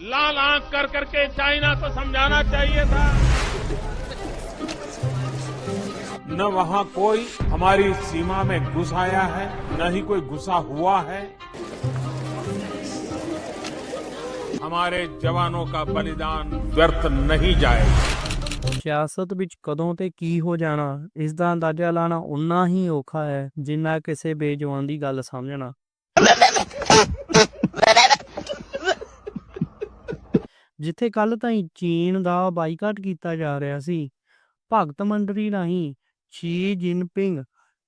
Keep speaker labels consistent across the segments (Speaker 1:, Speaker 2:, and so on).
Speaker 1: लाल आंख कर करके चाइना को समझाना चाहिए था न वहां कोई हमारी सीमा में घुस आया है न ही कोई घुसा हुआ है हमारे जवानों का बलिदान व्यर्थ नहीं जाएगा
Speaker 2: ਸਿਆਸਤ ਵਿੱਚ ਕਦੋਂ ਤੇ ਕੀ ਹੋ ਜਾਣਾ ਇਸ ਦਾ ਅੰਦਾਜ਼ਾ ਲਾਣਾ ਉਨਾ ਹੀ ਔਖਾ ਹੈ ਜਿੰਨਾ ਕਿਸੇ ਬੇਜਵਾਨ ਦੀ ਗੱਲ ਸਮਝਣਾ ਜਿੱਥੇ ਕੱਲ ਤਾਈਂ ਚੀਨ ਦਾ ਬਾਈਕਾਟ ਕੀਤਾ ਜਾ ਰਿਹਾ ਸੀ। ਭਗਤ ਮੰਡਰੀ ਰਾਹੀਂ ਸ਼ੀ ਜਿਨਪਿੰਗ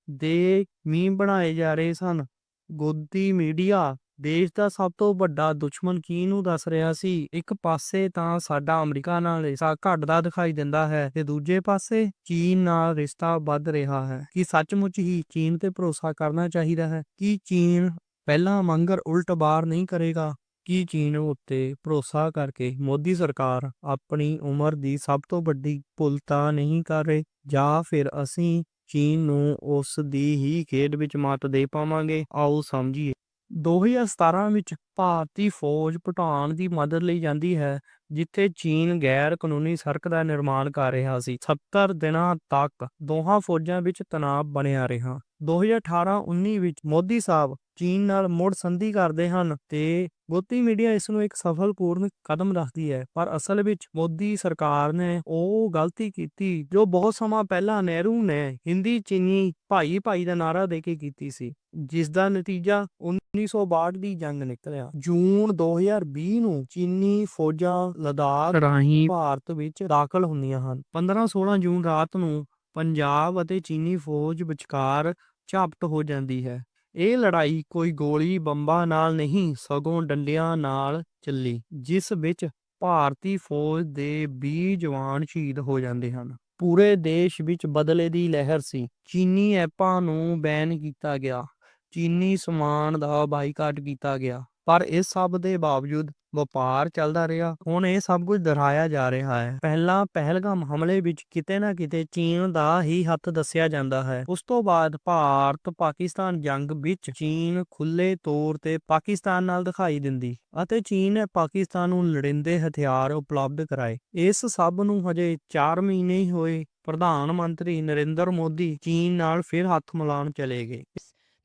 Speaker 2: ਦੇ ਮੀਮ ਬਣਾਏ ਜਾ ਰਹੇ ਸਨ। ਗੋਦੀ ਮੀਡੀਆ ਦੇਸ਼ ਦਾ ਸਭ ਤੋਂ ਵੱਡਾ ਦੁਸ਼ਮਣ ਕਿਹਨੂੰ ਦੱਸ ਰਿਹਾ ਸੀ? ਇੱਕ ਪਾਸੇ ਤਾਂ ਸਾਡਾ ਅਮਰੀਕਾ ਨਾਲ ਰਿਸ਼ਤਾ ਘਟਦਾ ਦਿਖਾਈ ਦਿੰਦਾ ਹੈ ਤੇ ਦੂਜੇ ਪਾਸੇ ਚੀਨ ਨਾਲ ਰਿਸ਼ਤਾ ਵੱਧ ਰਿਹਾ ਹੈ। ਕੀ ਸੱਚਮੁੱਚ ਹੀ ਚੀਨ ਤੇ ਭਰੋਸਾ ਕਰਨਾ ਚਾਹੀਦਾ ਹੈ? ਕੀ ਚੀਨ ਪਹਿਲਾਂ ਮੰਗਰ ਉਲਟ ਬਾਰ ਨਹੀਂ ਕਰੇਗਾ? ਕੀ ਚੀਨ ਉੱਤੇ ਭਰੋਸਾ ਕਰਕੇ ਮੋਦੀ ਸਰਕਾਰ ਆਪਣੀ ਉਮਰ ਦੀ ਸਭ ਤੋਂ ਵੱਡੀ ਭੁੱਲ ਤਾਂ ਨਹੀਂ ਕਰ ਰਹੀ? ਜਾਂ ਫਿਰ ਅਸੀਂ ਚੀਨ ਨੂੰ ਉਸ ਦੀ ਹੀ ਖੇਡ ਵਿੱਚ ਮਤ ਦੇ ਪਾਵਾਂਗੇ? ਆਓ ਸਮਝੀਏ। 2017 ਵਿੱਚ ਭਾਰਤੀ ਫੌਜ ਭੂਟਾਨ ਦੀ ਮਦਦ ਲਈ ਜਾਂਦੀ ਹੈ, ਜਿੱਥੇ ਚੀਨ ਗੈਰ ਕਾਨੂੰਨੀ ਸੜਕ ਦਾ ਨਿਰਮਾਣ ਕਰ ਰਿਹਾ ਸੀ। 70 ਦਿਨਾਂ ਤੱਕ ਦੋਹਾਂ ਫੌਜਾਂ ਵਿੱਚ ਤਣਾਅ ਬਣਿਆ ਰਿਹਾ। 2018-19 ਵਿੱਚ ਮੋਦੀ ਸਾਹਿਬ ਚੀਨ ਨਾਲ ਮੁੜ ਸੰਧੀ ਕਰਦੇ ਹਨ ਤੇ ਗੋਤੀ ਮੀਡੀਆ ਇਸ ਨੂੰ ਇੱਕ ਸਫਲਪੂਰਨ ਕਦਮ ਦੱਸਦੀ ਹੈ ਪਰ ਅਸਲ ਵਿੱਚ ਮੋਦੀ ਸਰਕਾਰ ਨੇ ਉਹ ਗਲਤੀ ਕੀਤੀ ਜੋ ਬਹੁਤ ਸਮਾਂ ਪਹਿਲਾਂ ਨਹਿਰੂ ਨੇ ਹਿੰਦੀ ਚੀਨੀ ਭਾਈ ਭਾਈ ਦਾ ਨਾਰਾ ਦੇ ਕੇ ਕੀਤੀ ਸੀ ਜਿਸ ਦਾ ਨਤੀਜਾ 1962 ਦੀ ਜੰਗ ਨਿਕਲਿਆ। ਜੂਨ 2020 ਨੂੰ ਚੀਨੀ ਫੌਜਾਂ ਲਦਾਖ ਰਾਹੀਂ ਭਾਰਤ ਵਿੱਚ ਦਾਖਲ ਹੁੰਦੀਆਂ ਹਨ। 15-16 ਜੂਨ ਰਾਤ ਨੂੰ ਪੰਜਾਬ ਅਤੇ ਚੀਨੀ ਫੌਜ ਵਿਚਕਾਰ ਝਾਪਟ ਹੋ ਜਾਂਦੀ ਹੈ। ਇਹ ਲੜਾਈ ਕੋਈ ਗੋਲੀ ਬੰਬਾਂ ਨਾਲ ਨਹੀਂ, ਸਗੋਂ ਡੰਡਿਆਂ ਨਾਲ ਚੱਲੀ, ਜਿਸ ਵਿੱਚ ਭਾਰਤੀ ਫੌਜ ਦੇ 20 ਜਵਾਨ ਸ਼ਹੀਦ ਹੋ ਜਾਂਦੇ ਹਨ। ਪੂਰੇ ਦੇਸ਼ ਵਿੱਚ ਬਦਲੇ ਦੀ ਲਹਿਰ ਸੀ। ਚੀਨੀ ਐਪਾਂ ਨੂੰ ਬੈਨ ਕੀਤਾ ਗਿਆ। ਚੀਨੀ ਸਮਾਨ ਦਾ ਬਾਈਕਾਟ ਕੀਤਾ ਗਿਆ। ਪਰ ਇਸ ਸਭ ਦੇ ਬਾਵਜੂਦ ਵਪਾਰ ਚੱਲਦਾ ਰਿਹਾ। ਹੁਣ ਇਹ ਸਭ ਕੁਝ ਦੁਹਰਾਇਆ ਜਾ ਰਿਹਾ ਹੈ। ਪਹਿਲਾਂ ਪਹਿਲਗਾਮ ਹਮਲੇ ਵਿੱਚ ਕਿਤੇ ਨਾ ਕਿਤੇ ਚੀਨ ਦਾ ਹੀ ਹੱਥ ਦੱਸਿਆ ਜਾਂਦਾ ਹੈ। ਉਸ ਤੋਂ ਬਾਅਦ ਭਾਰਤ ਪਾਕਿਸਤਾਨ ਜੰਗ ਵਿੱਚ ਚੀਨ ਖੁੱਲੇ ਤੌਰ ਤੇ ਪਾਕਿਸਤਾਨ ਨਾਲ ਦਿਖਾਈ ਦਿੰਦੀ ਅਤੇ ਚੀਨ ਨੇ ਪਾਕਿਸਤਾਨ ਨੂੰ ਲੜਿੰਦੇ ਹਥਿਆਰ ਉਪਲਬਧ ਕਰਾਏ। ਇਸ ਸਭ ਨੂੰ ਹਜੇ 4 ਮਹੀਨੇ ਹੀ ਹੋਏ। ਪ੍ਰਧਾਨ ਮੰਤਰੀ ਨਰਿੰਦਰ ਮੋਦੀ ਚੀਨ ਨਾਲ ਫਿਰ ਹੱਥ ਮਿਲਾਉਣ ਚਲੇ ਗਏ।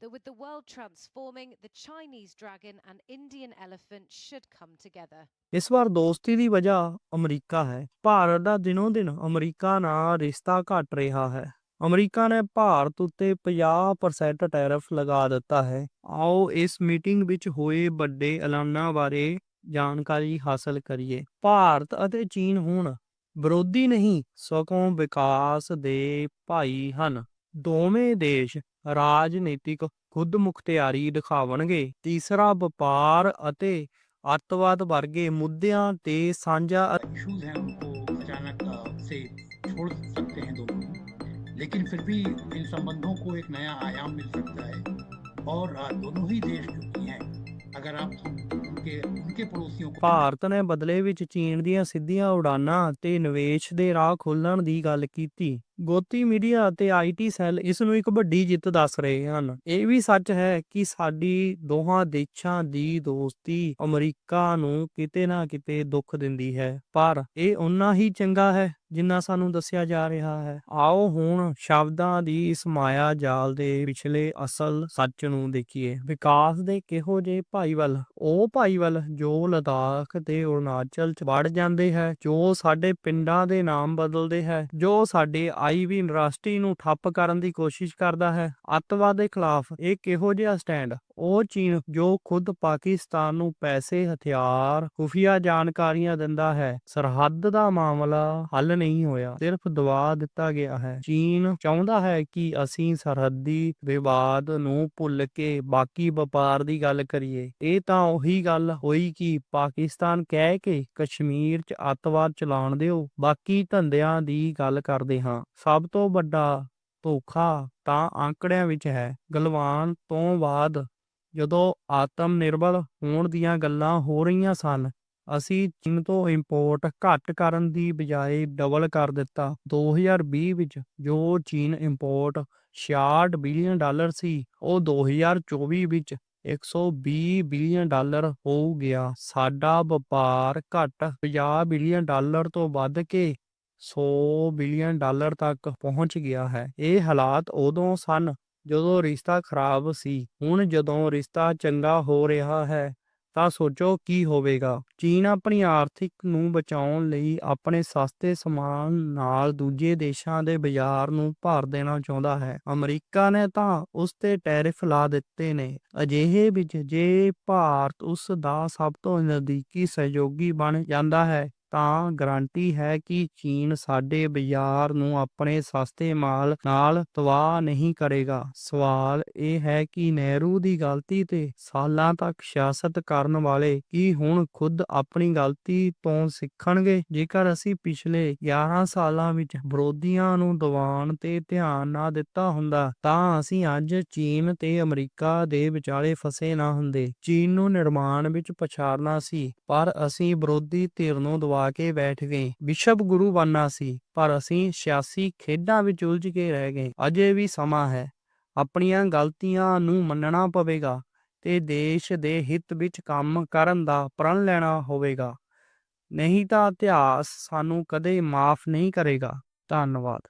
Speaker 3: That with the world transforming, the Chinese dragon and Indian elephant should come together.
Speaker 2: ਇਸ ਵਾਰ ਦੋਸਤੀ ਦੀ ਵਜ੍ਹਾ ਅਮਰੀਕਾ ਹੈ। ਭਾਰਤ ਦਾ ਦਿਨੋ ਦਿਨ ਅਮਰੀਕਾ ਨਾਲ ਰਿਸ਼ਤਾ ਘਟ ਰਿਹਾ ਹੈ। ਅਮਰੀਕਾ ਨੇ ਭਾਰਤ ਉੱਤੇ 50% ਟੈਰਿਫ ਲਗਾ ਦਿੱਤਾ ਹੈ। ਆਓ ਇਸ ਮੀਟਿੰਗ ਵਿੱਚ ਹੋਏ ਵੱਡੇ ਐਲਾਨਾਂ ਬਾਰੇ ਜਾਣਕਾਰੀ ਹਾਸਲ ਕਰੀਏ। ਭਾਰਤ ਅਤੇ ਚੀਨ ਹੁਣ ਵਿਰੋਧੀ ਨਹੀਂ ਸਗੋਂ ਵਿਕਾਸ ਦੇ ਭਾਈ ਹਨ। ਦੋਵੇਂ ਦੇਸ਼ ਰਾਜਨੀਤਿਕ ਖੁਦਮੁਖਤਿਆਰੀ ਦਿਖਾਵਣਗੇ ਤੀਸਰਾ ਵਪਾਰ ਅਤੇ ਅੱਤਵਾਦ ਵਰਗੇ ਮੁੱਦਿਆਂ ਤੇ ਸਾਂਝਾ
Speaker 4: इश्यूज हैं उनको अचानक अ, से छोड़ सकते हैं दोनों लेकिन फिर भी इन संबंधों को एक नया आयाम मिल सकता है और अ, दोनों ही देश जो कि हैं अगर आप हम उनके उनके पड़ोसियों को
Speaker 2: ਭਾਰਤ ਨੇ ਬਦਲੇ ਵਿੱਚ ਚੀਨ ਦੀਆਂ ਸਿੱਧੀਆਂ ਉਡਾਨਾਂ ਤੇ ਨਿਵੇਸ਼ ਦੇ ਰਾਹ ਖੋਲਣ ਦੀ ਗੱਲ ਕੀਤੀ ਗੋਤੀ ਮੀਡੀਆ ਅਤੇ ਆਈਟੀ ਸੈੱਲ ਇਸ ਨੂੰ ਇੱਕ ਵੱਡੀ ਜਿੱਤ ਦੱਸ ਰਹੇ ਹਨ। ਇਹ ਵੀ ਸੱਚ ਹੈ ਕਿ ਸਾਡੀ ਦੋਹਾਂ ਦੇਸ਼ਾਂ ਦੀ ਦੋਸਤੀ ਅਮਰੀਕਾ ਨੂੰ ਕਿਤੇ ਨਾ ਕਿਤੇ ਦੁੱਖ ਦਿੰਦੀ ਹੈ, ਪਰ ਇਹ ਉਨਾ ਹੀ ਚੰਗਾ ਹੈ ਜਿੰਨਾ ਸਾਨੂੰ ਦੱਸਿਆ ਜਾ ਰਿਹਾ ਹੈ। ਆਓ ਹੁਣ ਸ਼ਬਦਾਂ ਦੀ ਇਸ ਮਾਇਆ ਜਾਲ ਦੇ ਪਿਛਲੇ ਅਸਲ ਸੱਚ ਨੂੰ ਦੇਖੀਏ। ਵਿਕਾਸ ਦੇ ਕਿਹੋ ਜਿਹੇ ਭਾਈਵਾਲ? ਉਹ ਭਾਈਵਾਲ ਜੋ ਲਦਾਖ ਤੇ ਅਰੁਣਾਚਲ ਚ ਵੜ ਜਾਂਦੇ ਹੈ, ਜੋ ਸਾਡੇ ਪਿੰਡਾਂ ਦੇ ਨਾਮ ਬਦਲਦੇ ਹੈ, ਜੋ ਸਾਡੇ ਆਈਵੀ ਯੂਨੀਵਰਸਿਟੀ ਨੂੰ ਠੱਪ ਕਰਨ ਦੀ ਕੋਸ਼ਿਸ਼ ਕਰਦਾ ਹੈ। ਅੱਤਵਾਦ ਦੇ ਖਿਲਾਫ ਇਹ ਕਿਹੋ ਜਿਹਾ ਸਟੈਂਡ? ਉਹ ਚੀਨ ਜੋ ਖੁਦ ਪਾਕਿਸਤਾਨ ਨੂੰ ਪੈਸੇ, ਹਥਿਆਰ, ਖੁਫੀਆ ਜਾਣਕਾਰੀਆਂ ਦਿੰਦਾ ਹੈ, ਸਰਹੱਦ ਦਾ ਮਾਮਲਾ ਹੱਲ ਨਹੀਂ ਹੋਇਆ, ਸਿਰਫ ਦਬਾ ਦਿੱਤਾ ਗਿਆ ਹੈ। ਚੀਨ ਚਾਹੁੰਦਾ ਹੈ ਕਿ ਅਸੀਂ ਸਰਹੱਦੀ ਵਿਵਾਦ ਨੂੰ ਭੁੱਲ ਕੇ ਬਾਕੀ ਵਪਾਰ ਦੀ ਗੱਲ ਕਰੀਏ। ਇਹ ਤਾਂ ਉਹੀ ਗੱਲ ਹੋਈ ਕਿ ਪਾਕਿਸਤਾਨ ਕਹਿ ਕੇ ਕਸ਼ਮੀਰ 'ਚ ਅੱਤਵਾਦ ਚਲਾਉਣ ਦਿਓ, ਬਾਕੀ ਧੰਦਿਆਂ ਦੀ ਗੱਲ ਕਰਦੇ ਹਾਂ। ਸਭ ਤੋਂ ਵੱਡਾ ਧੋਖਾ ਤਾਂ ਆંકੜਿਆਂ ਵਿੱਚ ਹੈ। ਗਲਵਾਨ ਤੋਂ ਬਾਅਦ ਜਦੋਂ ਆਤਮ ਨਿਰਭਰ ਹੋਣ ਦੀਆਂ ਗੱਲਾਂ ਹੋ ਰਹੀਆਂ ਸਨ, ਅਸੀਂ ਚੀਨ ਤੋਂ ਇੰਪੋਰਟ ਘੱਟ ਕਰਨ ਦੀ ਬਜਾਏ ਡਬਲ ਕਰ ਦਿੱਤਾ। 2020 ਵਿੱਚ ਜੋ ਚੀਨ ਇੰਪੋਰਟ 66 ਬਿਲੀਅਨ ਡਾਲਰ ਸੀ, ਉਹ 2024 ਵਿੱਚ 120 ਬਿਲੀਅਨ ਡਾਲਰ ਹੋ ਗਿਆ। ਸਾਡਾ ਵਪਾਰ ਘੱਟ 50 ਬਿਲੀਅਨ ਡਾਲਰ ਤੋਂ ਵੱਧ ਕੇ 100 ਬਿਲੀਅਨ ਡਾਲਰ ਤੱਕ ਪਹੁੰਚ ਗਿਆ ਹੈ। ਇਹ ਹਾਲਾਤ ਉਦੋਂ ਸਨ ਜਦੋਂ ਰਿਸ਼ਤਾ ਖਰਾਬ ਸੀ, ਹੁਣ ਜਦੋਂ ਰਿਸ਼ਤਾ ਚੰਗਾ ਹੋ ਰਿਹਾ ਹੈ, ਤਾਂ ਸੋਚੋ ਕੀ ਹੋਵੇਗਾ। ਚੀਨ ਆਪਣੀ ਆਰਥਿਕ ਨੂੰ ਬਚਾਉਣ ਲਈ ਆਪਣੇ ਸਸਤੇ ਸਮਾਨ ਨਾਲ ਦੂਜੇ ਦੇਸ਼ਾਂ ਦੇ ਬਾਜ਼ਾਰ ਨੂੰ ਭਰ ਦੇਣਾ ਚਾਹੁੰਦਾ ਹੈ। ਅਮਰੀਕਾ ਨੇ ਤਾਂ ਉਸ ਤੇ ਟੈਰਿਫ ਲਾ ਦਿੱਤੇ ਨੇ। ਅਜਿਹੇ ਵਿੱਚ ਜੇ ਭਾਰਤ ਉਸ ਦਾ ਸਭ ਤੋਂ ਨਜ਼ਦੀਕੀ ਸਹਿਯੋਗੀ ਬਣ ਜਾਂਦਾ ਹੈ ਤਾਂ ਗਾਰੰਟੀ ਹੈ ਕਿ ਚੀਨ ਸਾਡੇ ਬਾਜ਼ਾਰ ਨੂੰ ਆਪਣੇ ਸਸਤੇ ਮਾਲ ਨਾਲ ਤਬਾਹ ਨਹੀਂ ਕਰੇਗਾ। ਸਵਾਲ ਇਹ ਹੈ ਕਿ ਨਹਿਰੂ ਦੀ ਗਲਤੀ ਤੇ ਸਾਲਾਂ ਤੱਕ ਸਿਆਸਤ ਕਰਨ ਵਾਲੇ ਕੀ ਹੁਣ ਖੁਦ ਆਪਣੀ ਗਲਤੀ ਤੋਂ ਸਿੱਖਣਗੇ? ਜੇਕਰ ਅਸੀਂ ਪਿਛਲੇ 11 ਸਾਲਾਂ ਵਿੱਚ ਵਿਰੋਧੀਆਂ ਨੂੰ ਦਬਾਉਣ ਤੇ ਧਿਆਨ ਨਾ ਦਿੱਤਾ ਹੁੰਦਾ, ਤਾਂ ਅਸੀਂ ਅੱਜ ਚੀਨ ਤੇ ਅਮਰੀਕਾ ਦੇ ਵਿਚਾਲੇ ਫਸੇ ਨਾ ਹੁੰਦੇ। ਚੀਨ ਨੂੰ ਨਿਰਮਾਣ ਵਿੱਚ ਪਛਾੜਨਾ ਸੀ, ਪਰ ਅਸੀਂ ਵਿਰੋਧੀ ਧਿਰ ਨੂੰ ਦਵਾ ਦਬਾ ਕੇ ਬੈਠ ਗਏ। ਵਿਸ਼ਵ ਗੁਰੂ ਬਣਨਾ ਸੀ, ਪਰ ਅਸੀਂ ਸਿਆਸੀ ਖੇਡਾਂ ਵਿੱਚ ਉਲਝ ਕੇ ਰਹਿ ਗਏ। ਅਜੇ ਵੀ ਸਮਾਂ ਹੈ। ਆਪਣੀਆਂ ਗਲਤੀਆਂ ਨੂੰ ਮੰਨਣਾ ਪਵੇਗਾ ਤੇ ਦੇਸ਼ ਦੇ ਹਿੱਤ ਵਿੱਚ ਕੰਮ ਕਰਨ ਦਾ ਪ੍ਰਣ ਲੈਣਾ ਹੋਵੇਗਾ। ਨਹੀਂ ਤਾਂ ਇਤਿਹਾਸ ਸਾਨੂੰ ਕਦੇ ਮਾਫ ਨਹੀਂ ਕਰੇਗਾ। ਧੰਨਵਾਦ।